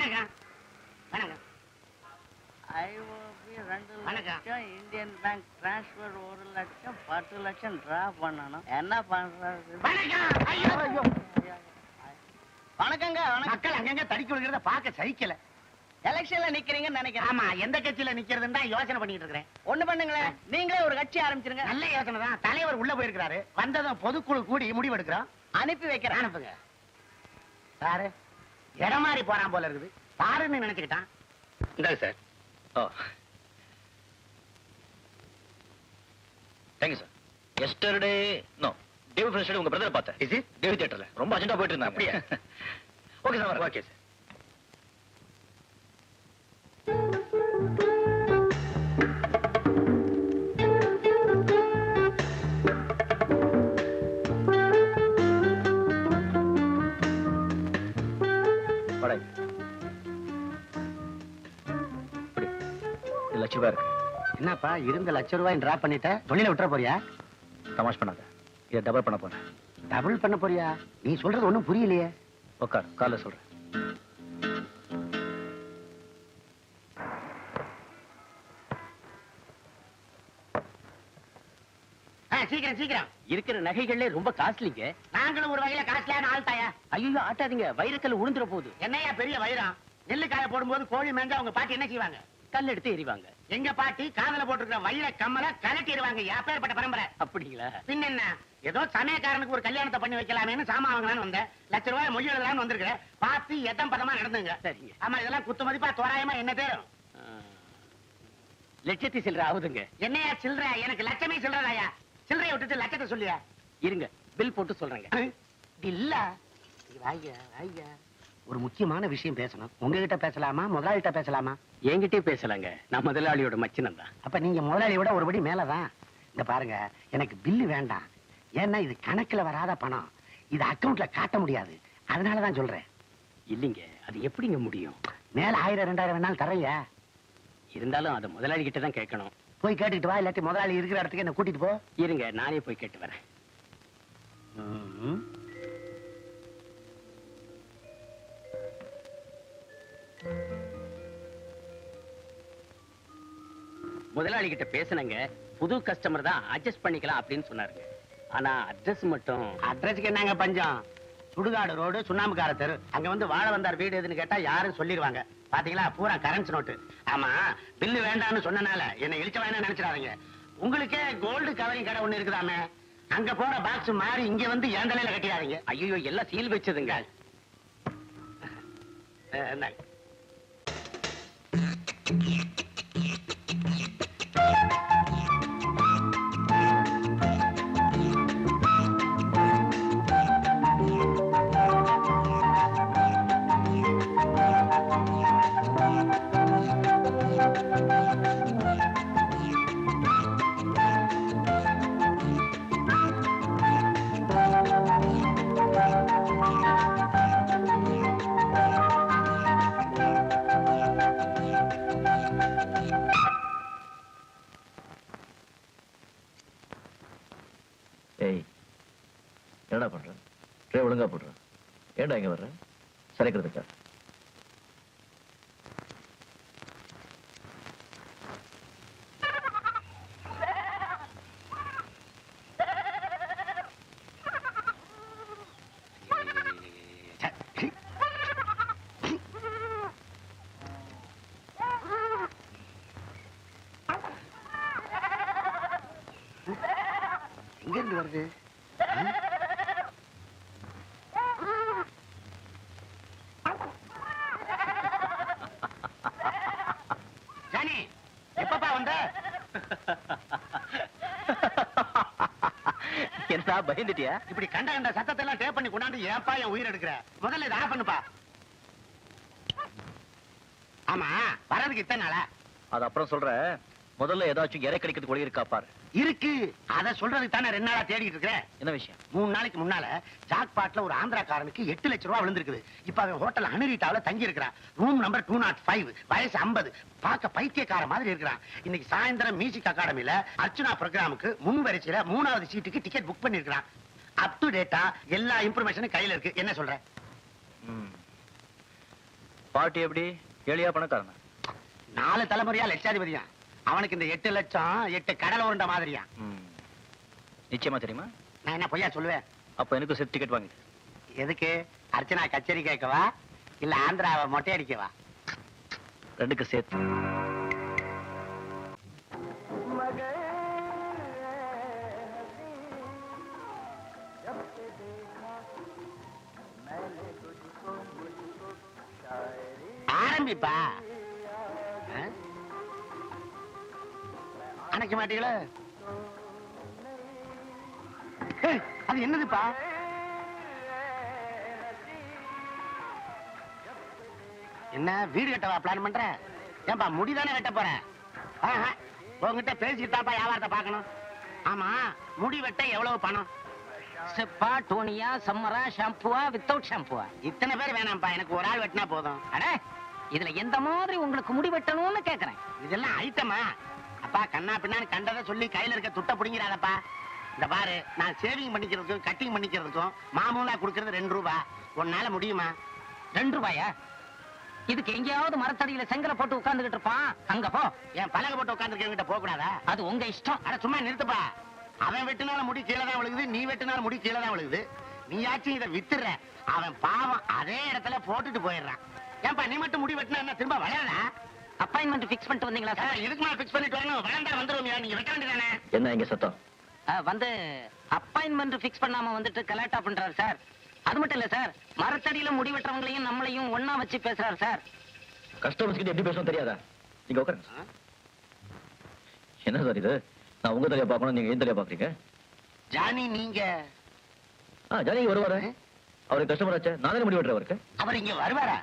வணக்கம். வணக்கம். ஐஓபி ரெண்டு வணக்கம். லட்சம் இந்தியன் பேங்க் டிரான்ஸ்ஃபர் ஒரு லட்சம் பத்து லட்சம் டிரா பண்ணணும். என்ன பண்றது? வணக்கங்க மக்கள் அங்கங்க தடிக்கி விழுகிறத பார்க்க சகிக்கல. எலெக்ஷன்ல நிக்கிறீங்கன்னு நினைக்கிறேன். ஆமா எந்த கட்சியில நிக்கிறதுன்னு தான் யோசனை பண்ணிட்டு இருக்கிறேன். ஒண்ணு பண்ணுங்களேன். நீங்களே ஒரு கட்சி ஆரம்பிச்சிருங்க. நல்ல யோசனை தான். தலைவர் உள்ள போயிருக்கிறாரு. வந்ததும் பொதுக்குழு கூடி முடிவெடுக்கிறோம். அனுப்பி வைக்கிறேன். அனுப்புங்க. சாரு இடம் மாறி போறான் போல இருக்குது. பாருன்னு நினைச்சுக்கிட்டான். இந்தாங்க sir. O. Thank you sir. Yesterday no David friends உங்க பிரதர் பார்த்தேன் இது டேவிட் தியேட்டர்ல ரொம்ப அர்ஜென்ட்டா போயிட்டு இருந்தாங்க. அப்படியே? ஓகே சார் ஓகே சார் என்னப்பா இருந்த லட்ச ரூபாய் டிரா பண்ணிட்ட? தொழில விட்டுற போறியா? தமாஷ் பண்ணாத. இதை டபுள் பண்ண போறேன். டபுள் பண்ண போறியா? நீ சொல்றது ஒண்ணும் புரியலையே. உட்கார் காலைல சொல்றேன். சீக்கிரம் சீக்கிரம். இருக்கிற நகைகளே ரொம்ப காஸ்ட்லிங்க. நாங்களும் ஒரு வகையில காசுலான ஆள் தாயா? ஐயோ ஆட்டாதீங்க. வைரக்கல் உளுந்துற போகுது. என்னையா பெரிய வைரம் நெல்லு காய போடும்போது கோழி மேஞ்சா அவங்க பாட்டி என்ன செய்வாங்க? கல் எடுத்து எறிவாங்க. எங்க பாட்டி காதுல போட்டிருக்கிற வைர கம்மல கலட்டிடுவாங்க அப்பேற்பட்ட பரம்பரை. அப்படிங்களா? பின்ன என்ன ஏதோ சமயக்காரனுக்கு ஒரு கல்யாணத்தை பண்ணி வைக்கலாமேன்னு சாமான் வாங்கலாம்னு வந்தேன். லட்ச ரூபாய் மொழி எழுதலாம்னு வந்திருக்கிறேன். பார்த்து எத்தம் பதமா நடந்துங்க. சரிங்க. ஆமா இதெல்லாம் குத்து மதிப்பா தோராயமா என்ன தேரும். லட்சத்தி சில்லற ஆகுதுங்க. என்னையா சில்லற? எனக்கு லட்சமே சில்லறாயா சில்லறைய விட்டுட்டு லட்சத்தை சொல்லியா? இருங்க பில் போட்டு சொல்றேங்க. இல்ல ஐயா ஐயா ஒரு முக்கியமான விஷயம் பேசணும். உங்ககிட்ட பேசலாமா? முதலாளிகிட்ட பேசலாமா? என்கிட்டயே பேசலாங்க. நான் முதலாளியோட மச்சினம் தான். அப்ப நீங்க முதலாளியை விட ஒருபடி மேலதான். இந்த பாருங்க எனக்கு பில்லு வேண்டாம். ஏன்னா இது கணக்குல வராத பணம். இது அக்கவுண்ட்ல காட்ட முடியாது. அதனாலதான் சொல்றேன். இல்லைங்க அது எப்படிங்க முடியும்? மேல ஆயிரம் ரெண்டாயிரம் வேணாலும் தரையா இருந்தாலும் அதை முதலாளி கிட்ட தான் கேட்கணும். போய் கேட்டுட்டு வா இல்லாட்டி முதலாளி இருக்கிற இடத்துக்கு என்ன கூட்டிட்டு போ. இருங்க நானே போய் கேட்டு வரேன். முதலாளி கிட்ட பேசுனங்க புது கஸ்டமர் தான் அட்ஜஸ்ட் பண்ணிக்கலாம் அப்படின்னு சொன்னாருங்க ஆனா அட்ரஸ் மட்டும் அட்ரஸுக்கு என்னங்க பஞ்சம் சுடுகாடு ரோடு சுண்ணாம்புக்கார தெரு அங்க வந்து வாழ வந்தார் வீடு எதுன்னு கேட்டா யாரும் சொல்லிடுவாங்க பாத்தீங்களா பூரா கரன்சி நோட்டு ஆமா பில்லு வேண்டாம்னு சொன்னனால என்ன இழிச்ச வேணா நினைச்சிடாதீங்க உங்களுக்கே கோல்டு கவரிங் கடை ஒண்ணு இருக்குதாமே அங்க போற பாக்ஸ் மாறி இங்க வந்து என் தலையில கட்டிடாதீங்க ஐயோ எல்லாம் சீல் வச்சதுங்க அஹ், Thank you. ஒழுங்கா போடுறேன் ஏன்டா இங்க வர்ற? சரைக்கிறதுக்கா எங்க இருந்து வருது ஜானி எப்பப்பா வந்த என்ன பயந்துட்டியா? இப்படி கண்ட கண்ட சத்தத்தை எல்லாம் டேப் பண்ணி கொண்டாந்து ஏப்பா என் உயிர் எடுக்கிற? முதல்ல இதை ஆஃப் பண்ணுப்பா. ஆமா வர்றதுக்கு இத்தனை நாளா? அது அப்புறம் சொல்றேன். முதல்ல ஏதாச்சும் இறை கிடைக்கிறதுக்கு ஒளி இருக்கா பாரு. இருக்கு. அத சொல்றதுக்கு தானே ரெண்டு நாளா தேடிட்டு இருக்கிறேன் என்ன விஷயம்? மூணு நாளைக்கு முன்னால ஜாக்பாட்ல ஒரு ஆந்திராக்காரனுக்கு எட்டு லட்ச ரூபா விழுந்திருக்குது. இப்ப அவன் ஹோட்டல் அனுரிட்டாவில தங்கி இருக்கிறான் room number two nought five வயசு 50 பார்க்க பைத்தியக்கார மாதிரி இருக்கிறான். இன்னைக்கு சாயந்தரம் மியூசிக் அகாடமில அர்ச்சனா ப்ரோக்ராமுக்கு முன் வரிசையில மூணாவது சீட்டுக்கு டிக்கெட் புக் பண்ணிருக்கான் அப் டு டேட்டா எல்லா இன்ஃபர்மேஷனும் கையில இருக்கு. என்ன சொல்ற. பாட்டி எப்படி? ஏழியா பணக்காரனா? நாலு தலைமுறையா லட்சாதிபதியா அவனுக்கு இந்த எட்டு லட்சம் எட்டு கடல் உருண்ட மாதிரியா. நிச்சயமா தெரியுமா? நான் என்ன பொய்யா சொல்லுவேன்? அப்ப எனக்கு செட் டிக்கெட் வாங்கி எதுக்கு? அர்ச்சனா கச்சேரி கேட்கவா? இல்ல ஆந்திராவை மொட்டை அடிக்கவா? ரெண்டுக்கு சேர்த்து ஆரம்பிப்பா. அணைக்க மாட்டீங்களா? அது என்னதுப்பா? என்ன வீடு கட்டவா பிளான் பண்ற? ஏன்பா முடிதானே வெட்ட போற? ஆஹா, உன்கிட்ட பேசிட்டாப்பா வியாபாரத்தை பார்க்கணும். ஆமா முடி வெட்ட எவ்வளவு பணம்? செப்பா டோனியா சம்மரா ஷாம்புவா வித்தவுட் ஷாம்புவா? இத்தனை பேர் வேணாம்ப்பா எனக்கு ஒரு ஆள் வெட்டினா போதும். அட இதுல எந்த மாதிரி உங்களுக்கு முடி வெட்டணும்னு கேக்குறேன். இதெல்லாம் ஐட்டமா அப்பா கண்ணா பின்னான்னு கண்டதை சொல்லி கையில இருக்க துட்ட புடிங்கிறாதப்பா இந்த பாரு நான் சேவிங் பண்ணிக்கிறதுக்கும் கட்டிங் பண்ணிக்கிறதுக்கும் மாமூலா கொடுக்கறது ரெண்டு ரூபா. உன்னால முடியுமா? ரெண்டு ரூபாயா? இதுக்கு எங்கேயாவது மரத்தடியில செங்கலை போட்டு உட்கார்ந்துகிட்டு இருப்பான். அங்க போ. என் பலகை போட்டு உட்காந்துருக்கவங்கிட்ட போக கூடாதா அது உங்க இஷ்டம். அட சும்மா நிறுத்துப்பா. அவன் வெட்டினால முடி கீழே தான் விழுகுது நீ வெட்டினால முடி கீழே தான் விழுகுது. நீயாச்சும் இதை வித்துற அவன் பாவம் அதே இடத்துல போட்டுட்டு போயிடுறான். ஏன்பா நீ மட்டும் முடி வெட்டினா என்ன திரும்ப வளரா அப்பாயின்மெண்ட் ஃபிக்ஸ் பண்ணிட்டு வந்தீங்களா சார் இதுக்கு மேல ஃபிக்ஸ் பண்ணிட்டு வரணும் வளர்ந்தா வந்துருவோம்யா. நீங்க வெட்ட வேண்டியதானே? என்ன இங்க சத்தம்? வந்து அப்பாயின்மெண்ட் ஃபிக்ஸ் பண்ணாம வந்துட்டு கலாட்டா பண்றாரு சார் அது மட்டும் இல்ல சார் மரத்தடியில முடி வெட்டுறவங்களையும் நம்மளையும் ஒண்ணா வச்சு பேசுறாரு சார் கஸ்டமர்ஸ் கிட்ட எப்படி பேசணும் தெரியாதா? நீங்க உட்காருங்க என்ன சார் இது? நான் உங்க தலையா பார்க்கணும் நீங்க என் தலையா பாக்குறீங்க ஜானி நீங்க. ஆ ஜானகி வருவாரு. அவரு கஸ்டமர் ஆச்சே. நானே முடி வெட்டுறேன் அவருக்கு. அவர் இங்க வருவாரா?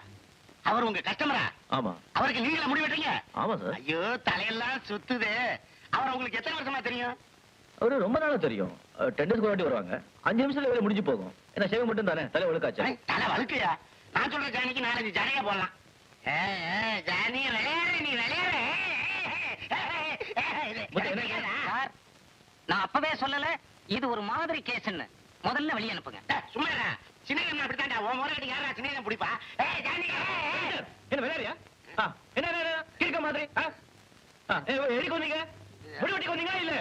அவர் உங்க கஸ்டமரா ஆமா அவருக்கு நீங்கள முடி வெட்டுறீங்க ஆமா சார் ஐயோ தலையெல்லாம் சுத்துது அவர் உங்களுக்கு எத்தனை வருஷமா தெரியும் அவரு ரொம்ப நாளா தெரியும் டென் டேஸ்க்கு வாட்டி வருவாங்க அஞ்சு நிமிஷத்துல வேலை முடிஞ்சு போகும் ஏன்னா சேவை மட்டும் தானே தலை ஒழுக்காச்சு ஐ, தலை வழுக்கையா நான் சொல்ற ஜானிக்கு நாலஞ்சு ஜானியா போடலாம் ஜானி விளையாடு நீ விளையாடு நான் அப்பவே சொல்லல இது ஒரு மாதிரி கேஸ்ன்னு முதல்ல வெளிய அனுப்புங்க சும்மா இருடா. சின்ன அப்படித்தான்டா உன் முறை யாரா சின்ன பிடிப்பா? ஏய் ஜானி. என்ன விளையாடியா என்ன கிறுக்க மாதிரி எதுக்கு வந்தீங்க முடி வெட்டிக்கு வந்தீங்களா இல்ல.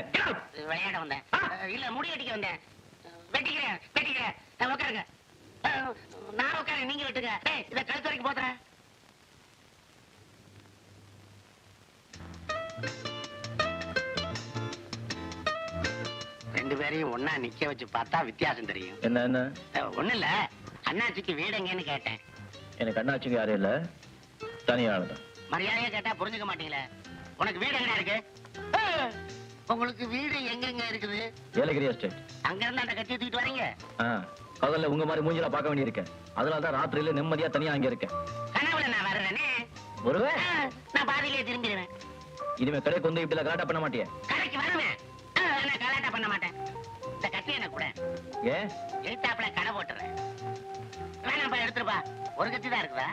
விளையாட வந்தேன். இல்ல முடி வெட்டிக்க வந்தேன். வெட்டிக்கிறேன் வெட்டிக்கிறேன். உட்காருங்க. நான் உட்காரு நீங்க வெட்டுங்க. ஏய் இத கழுத்து வரைக்கும் போத்துறேன். ரெண்டு பேரையும் ஒண்ணா நிக்க வச்சு பார்த்தா வித்தியாசம் தெரியும். என்ன என்ன? அஹ், ஒண்ணும் இல்ல அண்ணாச்சிக்கு வீடு எங்கன்னு கேட்டேன். எனக்கு அண்ணாச்சிங்க யாரும் இல்ல. தனியா ஆளுதான் மரியாதையா கேட்டா புரிஞ்சுக்க மாட்டீங்களே? உனக்கு வீடு எங்க இருக்கு? உங்களுக்கு வீடு எங்கெங்க இருக்குது? ஏலகிரி எஸ்டேட். அங்க இருந்து அந்த கட்சி தூக்கிட்டு வரீங்க? பகல்ல உங்க மாதிரி மூஞ்சில பார்க்க வேண்டியிருக்கேன். அதனால தான் ராத்திரியில நிம்மதியா தனியா அங்க இருக்கேன். கனவுல நான் வர்றேனே ஒருவே நான் பாதியிலே திரும்பிடுவேன். இனிமே கடைக்கு வந்து இப்படி கலாட்டா பண்ண மாட்டியே? கடைக்கு வருவேன். கலாட்டா பண்ண மாட்டேன். ஏன்? எழுத்தாப்புல கடை போட்டுறேன். வேணாம்ப்பா எடுத்துருப்பா ஒரு கத்தி தான் இருக்குதா?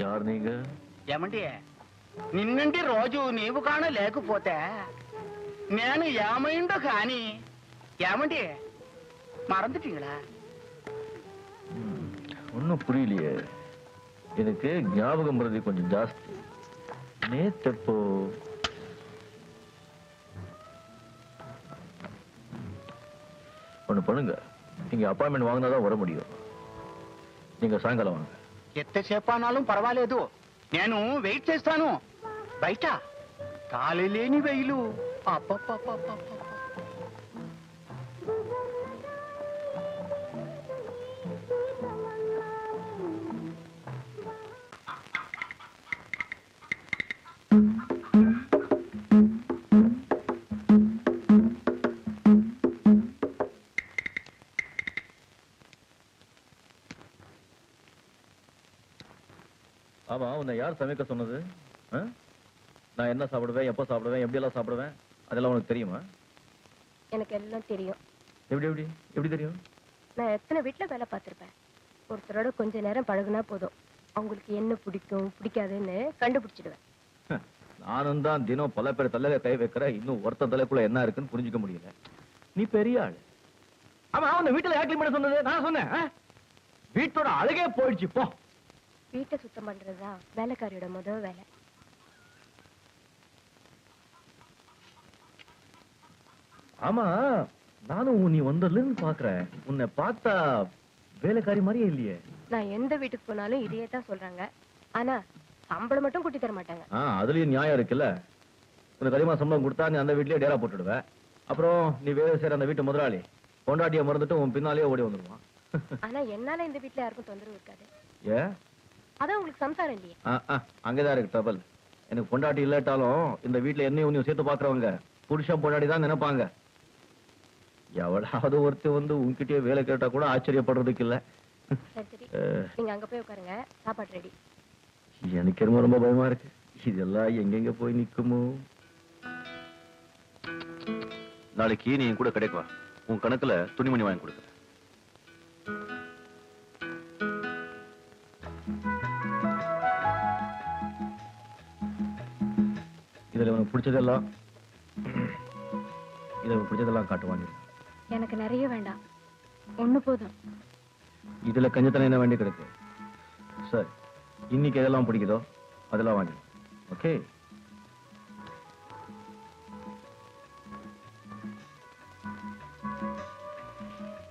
யார் நீங்க ఏమండి నిన్నంటి రోజు నీవు కాన లేకపోతే నేను ఏమైందో కాని ఏమండి மறந்துட்டீங்களா ஒன்னும் புரியலையே எனக்கு ஞாபகம் மறதி கொஞ்சம் ஜாஸ்தி நேத்தப்போ ஒண்ணு பண்ணுங்க நீங்க அப்பாயின்மெண்ட் வாங்கினாதான் வர முடியும் நீங்க சாயங்காலம் வாங்க ఎంతసేపు పర్వాలేదు. నేను వెయిట్ చేస్తాను. బయట. కాలి లేని వెయిలు అబ్బబ్బబ్బబ్బబ్బ. ஆமா உன்னை யார் சமைக்க சொன்னது? நான் என்ன சாப்பிடுவேன் எப்போ சாப்பிடுவேன் எப்படி எல்லாம் சாப்பிடுவேன்? அதெல்லாம் உனக்கு தெரியுமா? எனக்கு எல்லாம் தெரியும். எப்படி எப்படி? எப்படி தெரியும்? நான் எத்தனை வீட்ல வேலை பார்த்திருப்பேன். ஒருத்தரோட கொஞ்ச நேரம் பழகுனா போதும். அவங்களுக்கு என்ன பிடிக்கும் பிடிக்காதுன்னு கண்டுபிடிச்சிடுவேன். நானும் தான் தினம் பல பேர் தலையில கை வைக்கிற இன்னும் ஒருத்தன் தலைக்குள்ள என்ன இருக்குன்னு புரிஞ்சுக்க முடியல. நீ பெரிய ஆளு. ஆமா உன்னை வீட்டுல யார் clean பண்ண சொன்னது? நான் சொன்னேன்? வீட்டோட அழகே போயிடுச்சு போ. வீட்டை சுத்தம் பண்றதுதான் வேலைக்காரியோட முதல் வேலை. ஆமா நானும் நீ வந்ததுல இருந்து பாக்குறேன். உன்னை பார்த்தா வேலைக்காரி மாதிரியே இல்லையே. நான் எந்த வீட்டுக்கு போனாலும் இதையே தான் சொல்றாங்க. ஆனா சம்பளம் மட்டும் கூட்டி தர மாட்டாங்க. ஆ அதுலயும் நியாயம் இருக்குல்ல? உனக்கு அதிகமா சம்பளம் கொடுத்தா நீ அந்த வீட்லயே டேரா போட்டுடுவ. அப்புறம் நீ வேலை செய்யற அந்த வீட்டு முதலாளி பொண்டாட்டிய மறந்துட்டு உன் பின்னாலேயே ஓடி வந்துடுவான் ஆனா என்னால இந்த வீட்ல யாருக்கும் தொந்தரவு இருக்காது. ஏ அதான் உங்களுக்கு சம்சாரம் இல்லையே. அங்கதான் இருக்கு டபுள் எனக்கு பொண்டாட்டி இல்லாட்டாலும் இந்த வீட்ல என்னையும் உன்னையும் சேர்த்து பாக்குறவங்க புருஷன் பொண்டாட்டி தான் நினைப்பாங்க. எவளாவது ஒருத்தி வந்து உன்கிட்டயே வேலை கேட்டா கூட ஆச்சரியப்படுறதுக்கு இல்ல. சரி சரி. அஹ், நீங்க அங்க போய் உட்காருங்க. சாப்பாடு ரெடி எனக்கு ரொம்ப ரொம்ப பயமா இருக்கு. இதெல்லாம் எங்கெங்க போய் நிக்குமோ? நாளைக்கு நீ என் கூட கிடைக்கு வா. உன் கணக்குல துணிமணி வாங்கி கொடுக்குறேன். உனக்கு பிடிச்சதெல்லாம் உனக்கு பிடிச்சதெல்லாம் காட்டு வாங்கிடு எனக்கு நிறைய வேண்டாம். ஒண்ணு போதும். இதுல கஞ்சத்தனம் என்ன வேண்டி கிடக்கு? சரி இன்னைக்கு எதெல்லாம் பிடிக்குதோ அதெல்லாம் வாங்கிடு ஓகே?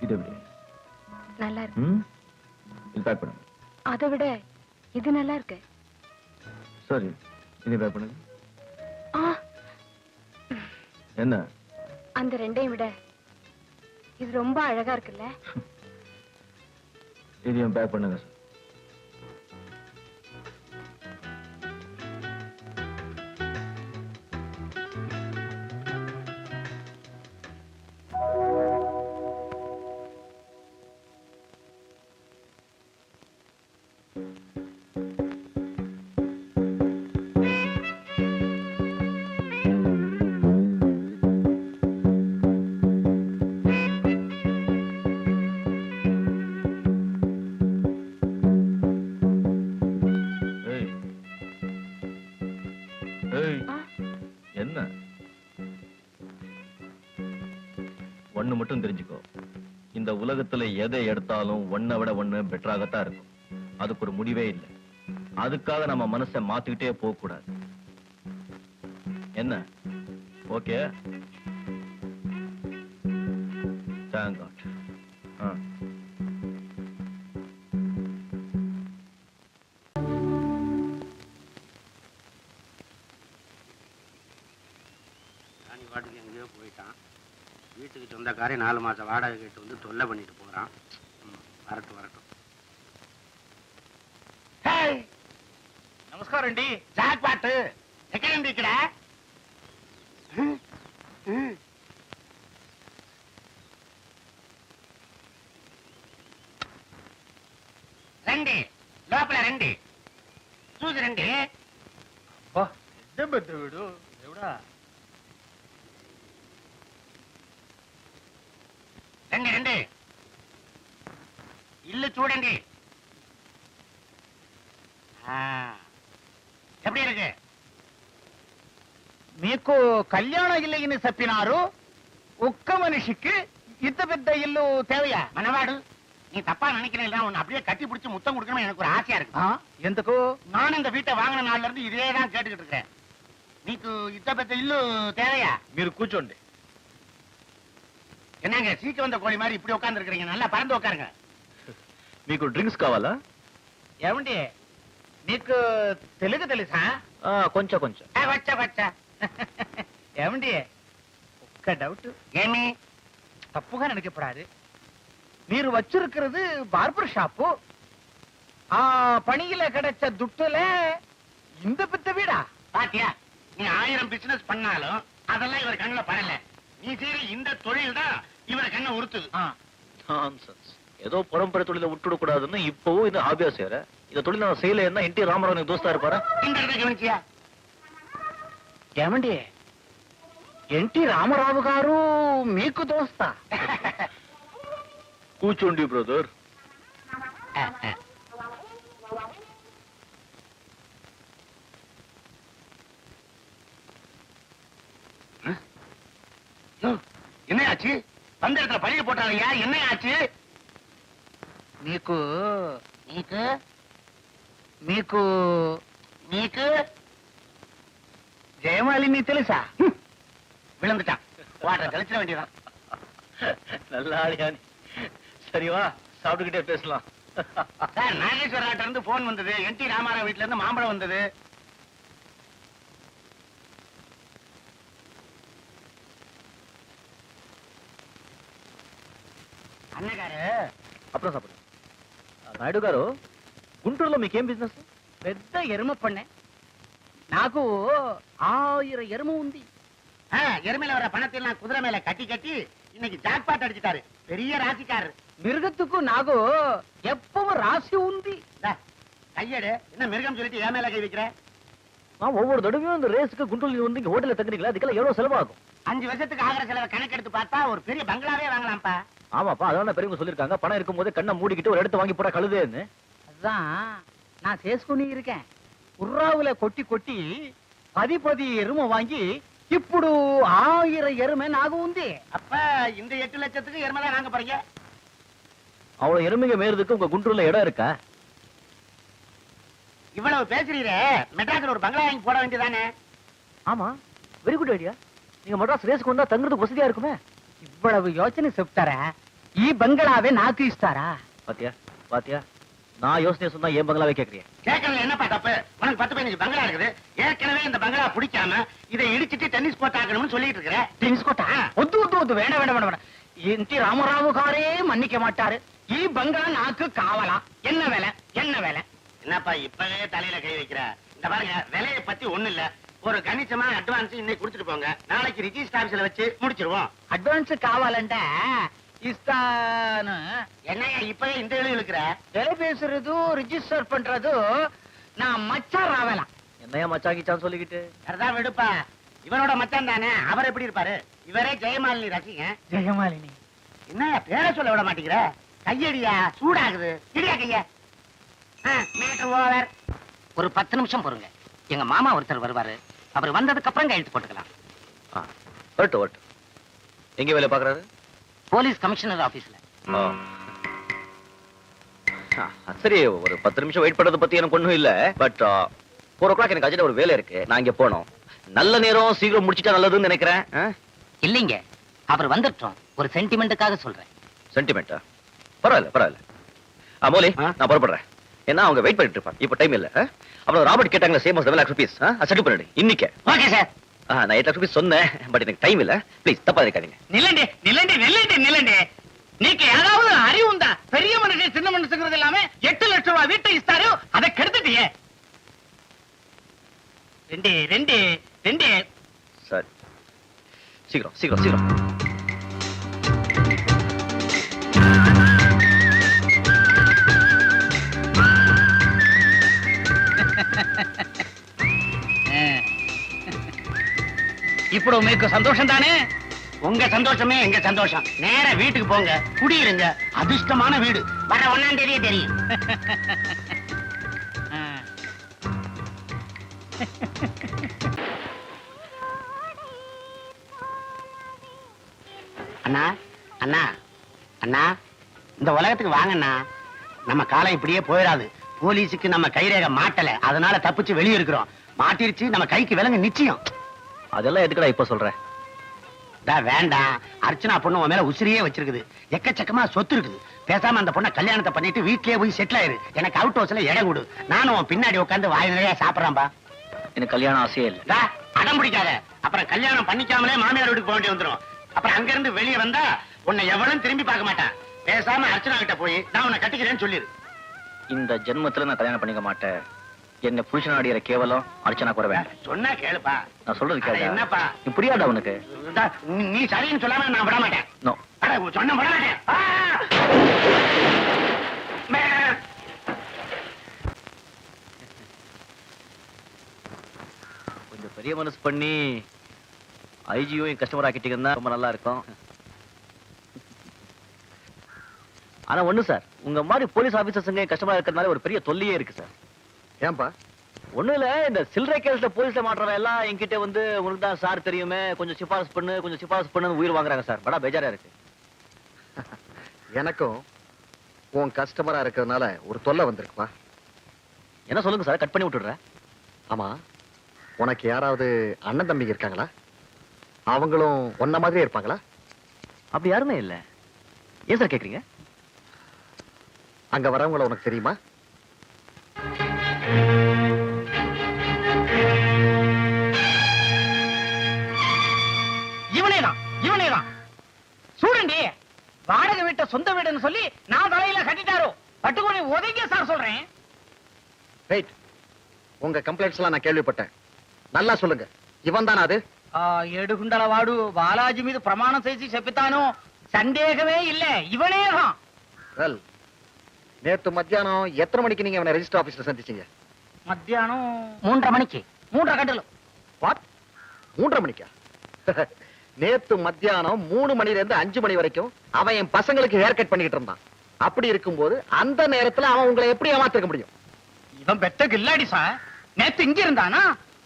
இது எப்படி நல்லா இருக்கு. ம்? இது பேக் பண்ணுங்க. அதை விட இது நல்லா இருக்கு. சரி இது பேக் பண்ணுங்க. என்ன? அந்த ரெண்டையும் விட இது ரொம்ப அழகா இருக்குல்ல? இதையும் பேக் பண்ணுங்க ஒண்ணு மட்டும் தெரிஞ்சுக்கோ. இந்த உலகத்துல எதை எடுத்தாலும் ஒன்னை விட ஒண்ணு பெட்டராகத்தான் இருக்கும். அதுக்கு ஒரு முடிவே இல்லை. அதுக்காக நம்ம மனசை மாத்திக்கிட்டே போக கூடாது. என்ன? ஓகே தேங்க் காட் மாதிரி நாலு மாதம் வாடகை கேட்டு வந்து தொல்லை பண்ணிட்டு போகிறான் வரட்டும் வரட்டும். நமஸ்காரம் అండి జాక్ పాట్ ఎక్కడండి ఇక్కడ రండి లోపల రండి చూసి రండి కళ్యాణ ఇల్లు చెప్పినారు ఒక్క మనిషికి ఇంత పెద్ద ఇల్లు తేవయా மணவாடு நீ தப்பா நினைக்கிறேன் உன்னை அப்படியே கட்டி பிடிச்சு முத்தம் கொடுக்கணும் எனக்கு ஒரு ஆசையா இருக்கு ఆ, ఎందుకు நானும் இந்த வீட்டை வாங்கின நாள்ல இருந்து இதே தான் கேட்டுக்கிட்டு இருக்கேன் నీకు ఇంత పెద్ద ఇల్లు తేవయా మీరు కూర్చోండి என்னங்க சீக்க வந்த கோழி மாதிரி இப்படி உட்கார்ந்து இருக்கிறீங்க நல்லா பறந்து உட்காருங்க మీకు డ్రింక్స్ కావాలా ఏమండి నీకు తెలుగు తెలుసా ఆ, కొంచెం కొంచెం ఆ, వచ్చా వచ్చా ఏమండి ఒక్క డౌట్ ఏమి తప్పుగా நினைக்கப்படாது మీరు வச்சிருக்கிறது பார்பர் ஷாப்பு ஆ பணியில கிடைச்ச துட்டுல இந்த பெத்த வீடா பாத்தியா நீ ஆயிரம் பிசினஸ் பண்ணாலும் அதெல்லாம் இவர் கண்ணுல படல நீ செய்யற இந்த தொழில் தான் இவர் கண்ணை உறுத்துது ஆ, நான்சென்ஸ் ஏதோ பரம்பரை தொழில விட்டுட கூடாதுன்னு இப்பவும் இந்த ஹாபியா செய்யற இந்த தொழில் நான் செய்யல இருந்தா என் டி ராமராவ் தோஸ்தா இருப்பாரு இந்த இடத்த கவனிச்சியா ఏమండి ఎన్టీ రామారావు గారు మీకు దోస్తా కూర్చోండి బ్రదర్ என்ன ஆச்சு வந்த இடத்துல பழிய போட்டாங்க என்ன ஆச்சு మీకు நீக்கு మీకు நீக்கு జయమాలిని తెలుసా விழுந்துட்டான் வாட்டரை தெளிச்சிட வேண்டியதான் நல்லா ஆடியானி சரிவா சாப்பிட்டுக்கிட்டே பேசலாம். சார் நாகேஸ்வர ஆட்ட இருந்து போன் வந்தது. என் டி ராமாராவ் வீட்டுல இருந்து மாம்பழம் வந்தது. అన్నగారు అప్పుడు సార్ నాయుడు గారు గుంటూరులో మీకేం బిజినెస్ పెద్ద ఎరుమ పండే నాకు ఆయిర ఎరుమ ఉంది எருமையில வர பணத்தெல்லாம் குதிரை மேல கட்டி கட்டி இன்னைக்கு ஜாக் பாட் அடிச்சுட்டாரு. பெரிய ராசிக்காரர். மிருகத்துக்கும் நாகோ எப்பவும் ராசி உந்தி. கையடு. என்ன மிருகம் சொல்லிட்டு ஏன் மேல கை வைக்கிற? நான் ஒவ்வொரு தடவையும் இந்த ரேஸுக்கு குண்டூர் வந்து இங்க ஹோட்டல்ல தங்குறீங்களா? அதுக்கெல்லாம் எவ்வளவு செலவாகும்? அஞ்சு வருஷத்துக்கு ஆகிற செலவை கணக்கெடுத்து பார்த்தா ஒரு பெரிய பங்களாவே வாங்கலாம்ப்பா. ஆமாப்பா அதான் பெரியவங்க சொல்லிருக்காங்க. பணம் இருக்கும் போது கண்ணை மூடிக்கிட்டு ஒரு இடத்து வாங்கி போட கழுதுன்னு. அதுதான் நான் சேஸ் பண்ணி இருக்கேன் உர்ராவுல கொட்டி கொட்டி பதி பதி எருமை வாங்கி ఇప్పుడు ఆయిర ఎరుమ నాకు ఉంది அப்ப இந்த எட்டு லட்சத்துக்கு எருமை தான் வாங்க போறீங்க அவ்வளவு எருமைங்க மேயறதுக்கு உங்க குண்டூர்ல இடம் இருக்கா இவ்வளவு பேசுறீரே மெட்ராஸ்ல ஒரு பங்களா வாங்கி போட வேண்டியதானே ஆமா வெரி குட் ஐடியா நீங்க மெட்ராஸ் ரேஸ்க்கு வந்தா தங்குறதுக்கு வசதியா இருக்குமே ఇవ్వడవు యోచన చెప్తారా ఈ బంగళావే నాకు ఇస్తారా பாத்தியா பாத்தியா நான் யோசனை சொன்னா என் பங்களாவே கேக்குறீங்க? கேட்கறதுல என்னப்பா தப்பு? உனக்கு பத்து பதினஞ்சு பங்களா இருக்குது. ஏற்கனவே இந்த பங்களா பிடிக்காம இதை இடிச்சிட்டு டென்னிஸ் கோட் ஆக்கணும்னு சொல்லிட்டு இருக்கிறேன் டென்னிஸ் கோட்டா ஒத்து ஒத்து ஒத்து. வேண வேணாம் வேணாம் என் டி ராமராவுகாரே மன்னிக்க மாட்டாரு. ஈ பங்களா நாக்கு காவலாம் என்ன வேலை? என்ன வேலை? என்னப்பா இப்பவே தலையில கை வைக்கிற? இந்த பாருங்க விலைய பத்தி ஒண்ணு இல்ல. ஒரு கணிச்சமா அட்வான்ஸ் இன்னைக்கு குடுத்துட்டு போங்க. நாளைக்கு ரிஜிஸ்டர் ஆபீஸ்ல வச்சு முடிச்சிருவோம். அட்வான்ஸ் காவாலண்டா பாகிஸ்தான் என்ன இப்பவே இந்த எழுதி இருக்கிற வெலை பேசுறதும் ரிஜிஸ்டர் பண்றதும் நான் மச்சான் ராவலாம் என்னையா மச்சான் கிச்சான் சொல்லிக்கிட்டு? சரிதான் விடுப்பா. இவனோட மச்சான் தானே? அவர் எப்படி இருப்பாரு? இவரே ஜெயமாலினி ரசிங்க ஜெயமாலினி. என்ன பேரை சொல்ல விட மாட்டேங்கிற? கையடியா? சூடாகுது. இடியா கையா. மேட்டர் ஓவர் ஒரு பத்து நிமிஷம் பொறுங்க. எங்க மாமா ஒருத்தர் வருவாரு. அவர் வந்ததுக்கு அப்புறம் கையெழுத்து போட்டுக்கலாம். ஓட்டு ஓட்டு எங்க வேலை பாக்குறாரு போலீஸ் கமிஷனர் ஆபீஸ்ல. சரி ஒரு பத்து நிமிஷம் வெயிட் பண்றத பத்தி எனக்கு ஒண்ணும் இல்ல. பட் ஃபோர் ஓ கிளாக் எனக்கு அஜெண்டா ஒரு வேலை இருக்கு. நான் இங்க போனோம் நல்ல நேரம் சீக்கிரம் முடிச்சிட்டா நல்லதுன்னு நினைக்கிறேன். இல்லைங்க. அவர் வந்துட்டோம். ஒரு சென்டிமெண்ட்டுக்காக சொல்றேன். சென்டிமெண்டா பரவாயில்ல பரவாயில்ல. ஆ, மோலி ஆ? நான் புறப்படுறேன். ஏன்னா அவங்க வெயிட் பண்ணிட்டு இருப்பாங்க. இப்போ டைம் இல்ல? அப்புறம் ராபர்ட் கேட்டாங்களா same seven lakh rupees settle பண்ணிடு. இன்னைக்கு. ஓகே சார் நான் எட்டு லட்சம் சொன்னேன் பட் எனக்கு டைம் இல்ல. ப்ளீஸ் தப்பா இருக்காதீங்க நிலண்டி நிலண்டி நிலண்டி நிலண்டி நீக்கு ஏதாவது அறிவு உண்டா? பெரிய மனுஷன் சின்ன மனுஷங்கிறது இல்லாம எட்டு லட்சம் ரூபாய் வீட்டை இஸ்தாரோ அதை கெடுத்துட்டியே. ரெண்டு ரெண்டு ரெண்டு. சரி சீக்கிரம் சீக்கிரம் சீக்கிரம். ఇప్పుడు మీకు సంతోషం தானே உங்க சந்தோஷமே எங்க சந்தோஷம் நேர வீட்டுக்கு போங்க குடியிருங்க அதிர்ஷ்டமான வீடு வர ஒன்னாம் தேதியே தெரியும் அண்ணா அண்ணா அண்ணா இந்த உலகத்துக்கு வாங்கண்ணா நம்ம காலம் இப்படியே போயிடாது போலீஸுக்கு நம்ம கைரேகை மாட்டல அதனால தப்பிச்சு வெளியே இருக்கிறோம் மாட்டிருச்சு நம்ம கைக்கு விலங்கு நிச்சயம் அதெல்லாம் எதுக்குடா இப்ப சொல்றேன் டா வேண்டாம் அர்ச்சனா பொண்ணு உன் மேல உசிரியே வச்சிருக்குது. எக்கச்சக்கமா சொத்து இருக்குது. பேசாம அந்த பொண்ணை கல்யாணத்தை பண்ணிட்டு வீட்லயே போய் செட்டில் ஆயிரு. எனக்கு அவுட் ஹவுஸ்ல இடம் கொடு. நானும் உன் பின்னாடி உட்காந்து வாய் நிறைய சாப்பிடறான்பா. எனக்கு கல்யாணம் ஆசையே இல்ல. டா, அடம் பிடிக்காத. அப்புறம் கல்யாணம் பண்ணிக்காமலே மாமியார் வீட்டுக்கு போக வேண்டி வந்துரும். அப்புறம் அங்க இருந்து வெளியே வந்தா உன்னை எவனும் திரும்பி பார்க்க மாட்டான். பேசாம அர்ச்சனா கிட்ட போய் நான் உன்னை கட்டிக்கிறேன்னு சொல்லிரு. இந்த ஜென்மத்துல நான் கல்யாணம் பண்ணிக்க மாட்டேன். என்ன புருஷன் அடிக்கிற கேவலம் அர்ச்சனா குறவே சொன்னா கேளுப்பா. நான் சொல்றது கேளு என்னப்பா? நீ புரியாதா உனக்கு? நீ சரின்னு சொல்லாம நான் விட மாட்டேன். சொன்ன விட மாட்டேன். கொஞ்சம் பெரிய மனசு பண்ணி ஐஜியோ என் கஸ்டமர் ஆக்கிட்டீங்கன்னா ரொம்ப நல்லா இருக்கும். ஆனா ஒண்ணு சார் உங்க மாதிரி போலீஸ் ஆபீசர்ஸுங்க கஸ்டமரா இருக்கிறதுனால ஒரு பெரிய தொல்லையே இருக்கு சார் ஏன்பா? ஒண்ணும் இல்ல இந்த சில்லறை கேஸ்ல போலீஸ்ல மாட்டுறவன் எல்லாம் என்கிட்ட வந்து உங்களுக்கு தான் சார் தெரியுமே கொஞ்சம் சிபாரிசு பண்ணு கொஞ்சம் சிபாரிசு பண்ணு உயிர் வாங்குறாங்க சார். படா பேஜாரா இருக்கு. எனக்கும் உன் கஸ்டமரா இருக்கிறதுனால ஒரு தொல்லை வந்திருக்குப்பா என்ன சொல்லுங்க சார் கட் பண்ணி விட்டுடுறேன். ஆமா உனக்கு யாராவது அண்ணன் தம்பிங்க இருக்காங்களா? அவங்களும் ஒன்ன மாதிரியே இருப்பாங்களா? அப்படி யாருமே இல்ல. ஏன் சார் கேக்குறீங்க? அங்க வரவங்கள உனக்கு தெரியுமா? வீட்டை சொந்த வீடுன்னு சொல்லி நான் தலையில கட்டிட்டாரோ பட்டுக்கோணி உதவிங்க சார் சொல்றேன் ரைட் உங்க கம்ப்ளைண்ட்ஸ் எல்லாம் நான் கேள்விப்பட்டேன் நல்லா சொல்லுங்க இவன் தானா அது ఆ ఏడుగుండల వాడు బాలాజీ మీద ప్రమాణం చేసి చెప్పితాను సందేహమే ఇల్లే ఇవనేహం வெல் நேத்து மத்தியானம் எத்தனை மணிக்கு நீங்க அவனை ரெஜிஸ்டர் ஆபீஸ்ல சந்திச்சீங்க మధ్యాహ్నం మూండ్ర మణికి మూండ్ర గంటలు வாட் மூன்றரை மணிக்கா நேத்து மத்தியானம் மூணு மணில இருந்து அஞ்சு மணி வரைக்கும் அவன் என் பசங்களுக்கு ஹேர் கட் பண்ணிட்டு இருந்தான். அப்படி இருக்கும்போது அந்த நேரத்துல அவன் உங்களை எப்படி ஏமாத்திருக்க முடியும்? இவன் பெத்த கில்லாடி சார். நேத்து இங்க இருந்தானா?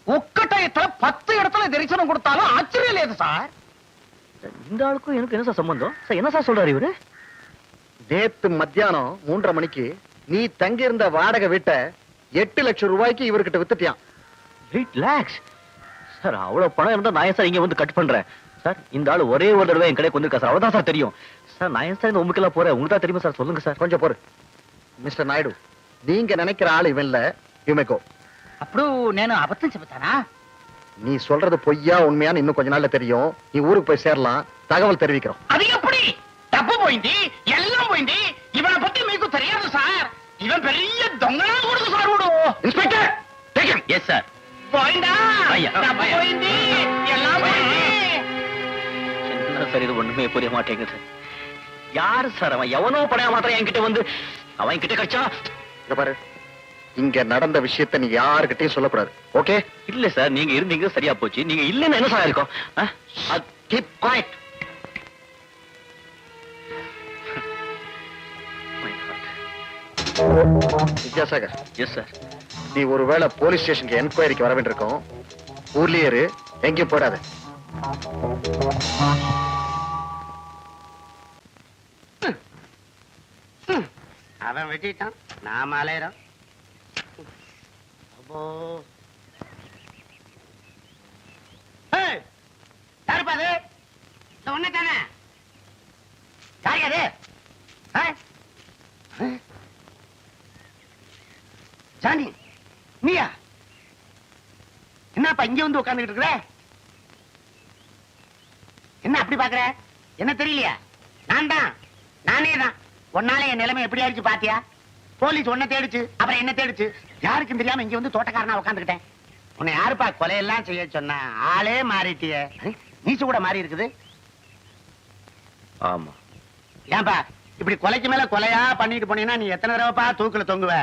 ஒக்கட்டாயத்துல பத்து இடத்துல தரிசனம் கொடுத்தாலும் ஆச்சரியம் இல்லையா சார்? இந்த ஆளுக்கும் எனக்கு என்ன சார் சம்பந்தம்? சார் என்ன சார் சொல்றாரு இவரு? நேத்து மத்தியானம் மூன்றரை மணிக்கு நீ தங்கியிருந்த வாடகை வீட்டை எட்டு லட்சம் ரூபாய்க்கு இவர்கிட்ட வித்துட்டியான் எயிட் லேக்ஸ் சார் அவ்வளவு பணம் இருந்தா நான் சார் இங்க வந்து கட் பண்றேன்? சார் இந்த ஆள் ஒரே ஒரு தடவை என் கடைக்கு வந்திருக்கா சார். அவதான் சார் தெரியும். சார் நான் ஏன் சார் இந்த உமுக்கெல்லாம் போறேன்? உங்களுக்கு தான் தெரியுமா சார்? சொல்லுங்க சார். கொஞ்சம் போரு மிஸ்டர் நாயுடு நீங்க நினைக்கிற ஆள் இவன் இல்ல. யுமேகோ అప్పుడు నేను అబద్ధం చెబుతానా நீ சொல்றது பொய்யா உண்மையான்னு இன்னும் கொஞ்ச நாள்ல தெரியும். நீ ஊருக்கு போய் சேரலாம். தகவல் தெரிவிக்கிறோம். అది ఎప్పుడు డబ్బు పోయింది ఎల్లం పోయింది ఇవన పత్తి మీకు తెలియదు సార్ ఇవన్ పెరియ దొంగలా కొడుకు సార్ వాడు ఇన్స్పెక్టర్ ఎస్ సార్ పోయిందా అయ్యా. డబ్బు పోయింది ఎల్లం சார் இது ஒண்ணுமே புரிய மாட்டேங்குது. யாரு சார் அவன்? எவனோ படையா மாத்திரம் என்கிட்ட வந்து அவன் என்கிட்ட கடிச்சா இங்க பாரு. இங்க நடந்த விஷயத்தை நீ யாருக்கிட்டையும் சொல்லக்கூடாது. ஓகே? இல்ல சார் நீங்க இருந்தீங்க சரியா போச்சு. நீங்க இல்லன்னு என்ன சார் இருக்கும்? கீப் வித்யாசாகர் எஸ் சார் நீ ஒருவேளை போலீஸ் ஸ்டேஷனுக்கு என்கொயரிக்கு வர வேண்டியிருக்கும். ஊர்லயே எங்கேயும் போடாத அவன் வெட்டிட்டான். நாம அலையிறோம். அப்போ. ஏய், யாருப்பா அது? ஒண்ணு தானே? யாரு அது? ஜானி நீயா? என்னப்பா இங்க வந்து உட்கார்ந்துட்டு இருக்கிற? என்ன அப்படி பாக்குற என்ன தெரியலையா? நான் தான். நானே தான். உன்னால என் நிலைமை எப்படி ஆயிடுச்சு பாத்தியா? போலீஸ் உன்னை தேடிச்சு அப்புறம் என்ன தேடிச்சு. யாருக்கும் தெரியாம இங்க வந்து தோட்டக்காரனா உட்காந்துக்கிட்டேன் உன்னை யாருப்பா கொலையெல்லாம் செய்ய சொன்ன? ஆளே மாறிட்டியே. நீச்சு கூட மாறி இருக்குது. ஆமா. ஏன்பா இப்படி கொலைக்கு மேல கொலையா பண்ணிட்டு போனீங்கன்னா நீ எத்தனை தடவைப்பா தூக்குல தொங்குவ?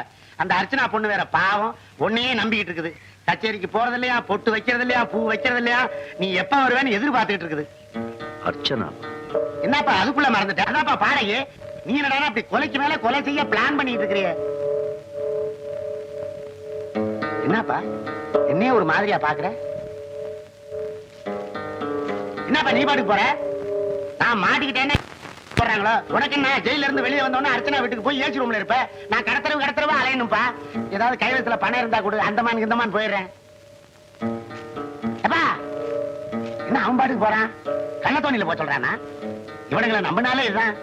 அந்த அர்ச்சனா பொண்ணு வேற பாவம். உன்னையே நம்பிக்கிட்டு இருக்குது. கச்சேரிக்கு போறது இல்லையா? பொட்டு வைக்கிறது இல்லையா? பூ வைக்கிறது இல்லையா? நீ எப்ப வருவேன்னு எதிர்பார்த்துட்டு இருக்குது. அர்ச்சனா. என்னப்பா அதுக்குள்ள மறந்துட்ட? அதான்ப்பா பாடையே நீ என்னடா அப்படி கொலைக்கு மேல கொலை செய்ய பிளான் பண்ணிட்டு இருக்கிறிய. என்னப்பா? என்னைய ஒரு மாதிரியா பாக்குற என்னப்பா நீ பாட்டுக்கு போற? நான் மாட்டிக்கிட்டேன்னு போடுறாங்களோ? உனக்கு நான் ஜெயில இருந்து வெளியே வந்தோன்னு அர்ச்சனா வீட்டுக்கு போய் ஏசி ரூம்ல இருப்பேன் நான் கடத்தரவு கடத்தரவு அலையணும்ப்பா. ஏதாவது கைவசத்துல பணம் இருந்தா கொடு. அந்தமான் இந்தமான் போயிடுறேன். அப்பா என்ன அவன் பாட்டுக்கு போறான்? கள்ளத்தோணியில போ சொல்றானா? இவனுங்களை நம்பினாலே இதுதான்.